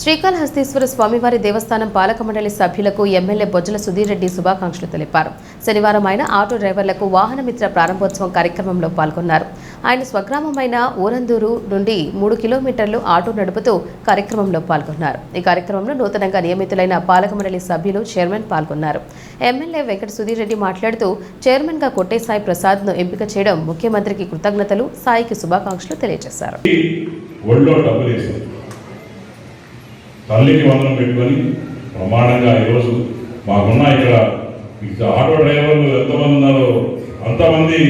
శ్రీకాళహస్తీశ్వర స్వామివారి దేవస్థానం పాలక మండలి సభ్యులకు ఎమ్మెల్యే బొజ్జల సుధీర్ రెడ్డి శుభాకాంక్షలు తెలిపారు. శనివారం ఆయన ఆటో డ్రైవర్లకు వాహనమిత్ర ప్రారంభోత్సవం కార్యక్రమంలో పాల్గొన్నారు. ఆయన స్వగ్రామమైన ఊరందూరు నుండి మూడు కిలోమీటర్లు ఆటో నడుపుతూ కార్యక్రమంలో పాల్గొన్నారు. ఈ కార్యక్రమంలో నూతనంగా నియమితులైన పాలక మండలి సభ్యులు చైర్మన్ పాల్గొన్నారు. ఎమ్మెల్యే వెంకట సుధీర్ రెడ్డి మాట్లాడుతూ చైర్మన్గా కొట్టే సాయి ప్రసాద్ను ఎంపిక చేయడం ముఖ్యమంత్రికి కృతజ్ఞతలు సాయికి శుభాకాంక్షలు తెలియజేశారు. తల్లిని వందనం పెట్టుకొని ప్రమాణంగా ఈరోజు మాకున్న ఇక్కడ ఇక్కడ ఆటో డ్రైవర్లు ఎంతమంది ఉన్నారో అంతమంది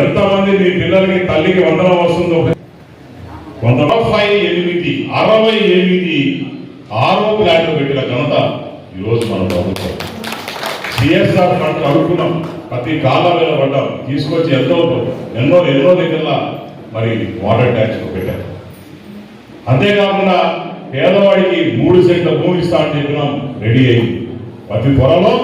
ఎంతమంది మీ పిల్లలకి తల్లికి వందనం వస్తుందో. కొంత ముప్పై ఎనిమిది అరవై ఎనిమిది ఆరో ప్లాట్లు పెట్టిన ఘనత ఈరోజు మన ప్రభుత్వం. సిఎస్ఆర్ ఫండ్ అడుగుతున్నాం ప్రతి కాలం మీద పడ్డాం. తీసుకొచ్చి ఎంతో ఎన్నో ఎన్నో దగ్గర మరి వాటర్ ట్యాక్స్ పెట్టారు అంతేకాకుండా పేదవాడికి మూడు సెంట్ల భూమి ఇస్తా అని చెప్పినాం రెడీ అయింది ప్రతి త్వరలో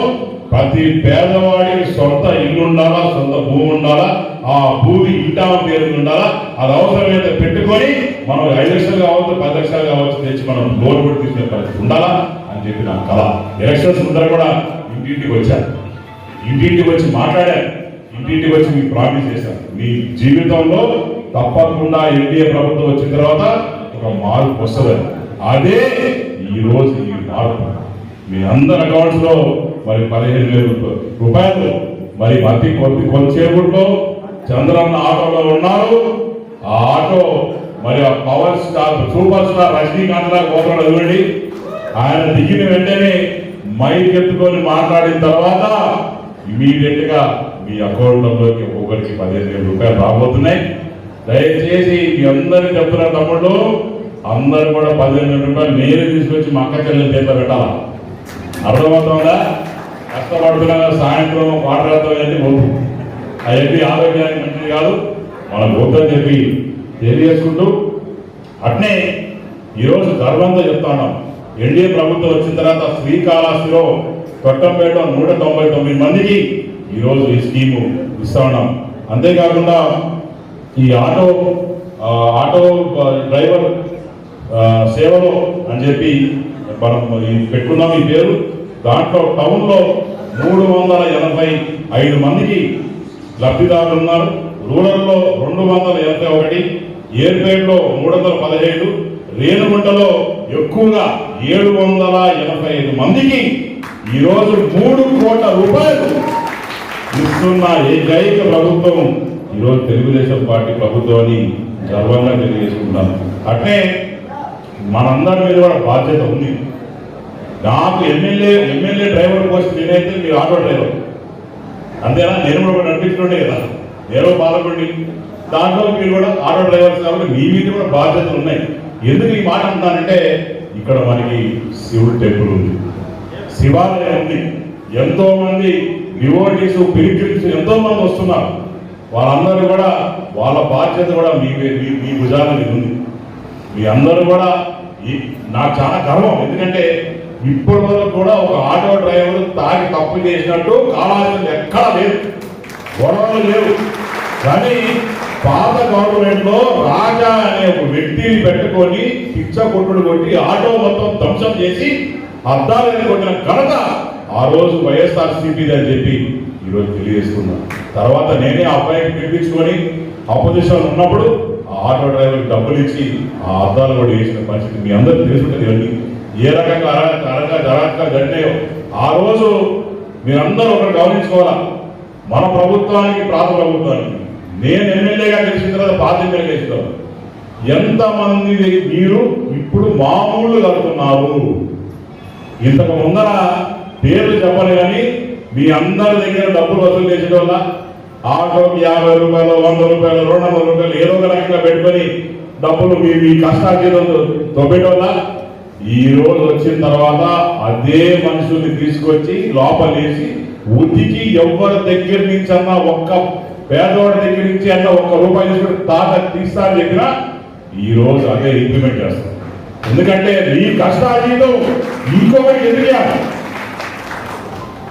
ప్రతి పేదవాడికి సొంత ఇల్లు ఉండాలా సొంత భూమి ఉండాలా ఆ భూమి ఇంటా పేరు ఉండాలా అది అవసరమైతే పెట్టుకొని మనం ఐదు లక్షలు కావచ్చు పది లక్షలు కావచ్చు తెచ్చి మనం లోన్ కూడా తీసుకునే పరిస్థితి ఉండాలా అని చెప్పి నా కళ ఎలక్షన్స్ ముందర కూడా ఇంటింటికి వచ్చాను ఇంటింటికి వచ్చి మాట్లాడాను ఇంటింటికి వచ్చి మీకు ప్రామిస్ చేశాను మీ జీవితంలో తప్పకుండా ఎన్డీఏ ప్రభుత్వం వచ్చిన తర్వాత ఒక మార్పు వస్తుంది. అదే ఈ రోజు ఈ మార్పు మీ అందరి అకౌంట్స్లో మరి పదిహేను వేల రూపాయలు. మరి మట్టి కొద్ది కొంతసేపట్లో చంద్రన్న ఆటోలో ఉన్నారు. ఆ ఆటో మరి ఆ power star super star Rajinikanth లాగా చూడండి. ఆయన దిగిన వెంటనే మైక్ ఎత్తుకొని మాట్లాడిన తర్వాత ఇమీడియట్గా మీ అకౌంట్లలోకి ఒకరికి పదిహేను వేల రూపాయలు రాబోతున్నాయి. దయచేసి మీ అందరి చెప్తున్న తమ్ముళ్ళు అందరూ కూడా పదిహేను రూపాయలు నేనే తీసుకొచ్చి మా అక్క చెల్లెలు చేత పెట్టాలా? అర్థమవుతుందా? కష్టపడుతున్నా సాయంత్రం వాటర్ వేద్దాం వద్దు అవన్నీ ఆరోగ్యానికి మంచిది కాదు. మనం వద్దని చెప్పి తెలియజేసుకుంటూ అట్నే ఈరోజు గర్వంతో చెప్తాను ఎన్డీఏ ప్రభుత్వం వచ్చిన తర్వాత శ్రీకాళహస్తిలో కొట్టంపేట నూట తొంభై తొమ్మిది మందికి ఈరోజు ఈ స్కీము ఇస్తా ఉన్నాం. అంతేకాకుండా ఈ ఆటో ఆటో డ్రైవర్ సేవలో అని చెప్పి మనం పెట్టుకున్నాం ఈ పేరు. దాంట్లో టౌన్లో మూడు వందల ఎనభై ఐదు మందికి లబ్ధిదారులు ఉన్నారు. రూరల్లో రెండు వందల ఎనభై ఒకటి ఏర్పేటలో మూడు వందల పదిహేడు రేణుగుంటలో ఎక్కువగా ఏడు వందల ఎనభై ఐదు మందికి ఈరోజు మూడు కోట్ల రూపాయలు ఇస్తున్న ఏకైక ప్రభుత్వం ఈరోజు తెలుగుదేశం పార్టీ ప్రభుత్వం అని గర్వంగా తెలియజేసుకున్నాను అట్లే మనందరి మీద కూడా బాధ్యత ఉంది. నాకు ఎమ్మెల్యే ఎమ్మెల్యే డ్రైవర్ పోస్ట్ నేనైతే మీరు ఆటో డ్రైవర్. అంతేనా? నేను కూడా నడిపించుకుంటే కదా. నేను బాధపడి దాంట్లో మీరు కూడా ఆటో డ్రైవర్స్ కాబట్టి మీ మీద కూడా బాధ్యతలు ఉన్నాయి. ఎందుకు ఈ మాట అంటానంటే ఇక్కడ మనకి శివుడు టెంపుల్ ఉంది. శివాలయం ఉంది. ఎంతో మంది డివోటీస్ పిలిపిల్స్ ఎంతో మంది వస్తున్నారు. వాళ్ళందరూ కూడా వాళ్ళ బాధ్యత కూడా మీ మీ మీ భుజాల మీద ఉంది. మీ అందరూ కూడా ఈ- నాకు చాలా గర్వం. ఎందుకంటే ఇప్పటి వరకు కూడా ఒక ఆటో డ్రైవర్ తాగి తప్పు చేసినట్టు కాలాలు ఎక్కడా లేదు గొడవలు లేవు. కానీ పాత గవర్నమెంట్లో రాజా అనే ఒక వ్యక్తిని పెట్టుకొని పిచ్చ కొట్టుడు కొట్టి ఆటో మొత్తం ధ్వంసం చేసి అద్దాలని కొట్టిన ఘనత ఆ రోజు వైఎస్ఆర్ సిపిది అని చెప్పి ఈరోజు తెలియజేస్తున్నాను తర్వాత నేనే ఆ అబ్బాయికి పిలిపించుకొని అపోజిషన్ ఉన్నప్పుడు ఆటో డ్రైవర్ డబ్బులు ఇచ్చి ఆ అద్దాలు కూడా వేసిన పరిస్థితి మీ అందరూ తెలుసుకుంటుంది ఇవన్నీ ఏ రకంగా అరగ అరగ జరగక జరిగినాయో ఆ రోజు మీరందరూ ఒకరు గమనించుకోవాలా? మన ప్రభుత్వానికి ప్రాంత ప్రభుత్వానికి. నేను ఎమ్మెల్యేగా గెలిచిన తర్వాత బాధ్యతగా ఎమ్మెల్యే ఎంతమంది మీరు ఇప్పుడు మామూలు కలుగుతున్నారు ఇంతకు ముందర పేర్లు చెప్పాలి కానీ మీ అందరి దగ్గర డబ్బులు వసూలు చేసిన వల్ల ఆటోకి యాభై రూపాయలు వంద రూపాయలు రెండు వందల రూపాయలు ఏదో ఒక రకంగా పెట్టుకొని డబ్బులు మీ మీ కష్టార్జితంతో దొబ్బేయడం వల్ల ఈ రోజు వచ్చిన తర్వాత అదే మనుషుల్ని తీసుకొచ్చి లోపలేసి ఉతికి ఎవరి దగ్గర నుంచి అన్నా ఒక్క పేదవాడి దగ్గర నుంచి అన్నా ఒక్క రూపాయి తీసుకుని తాత తీస్తా దగ్గర ఈ రోజు అదే ఇంప్లిమెంట్ చేస్తాం. ఎందుకంటే ఈ కష్టాజీతం ఇంకొకరికి ఎదిగాలి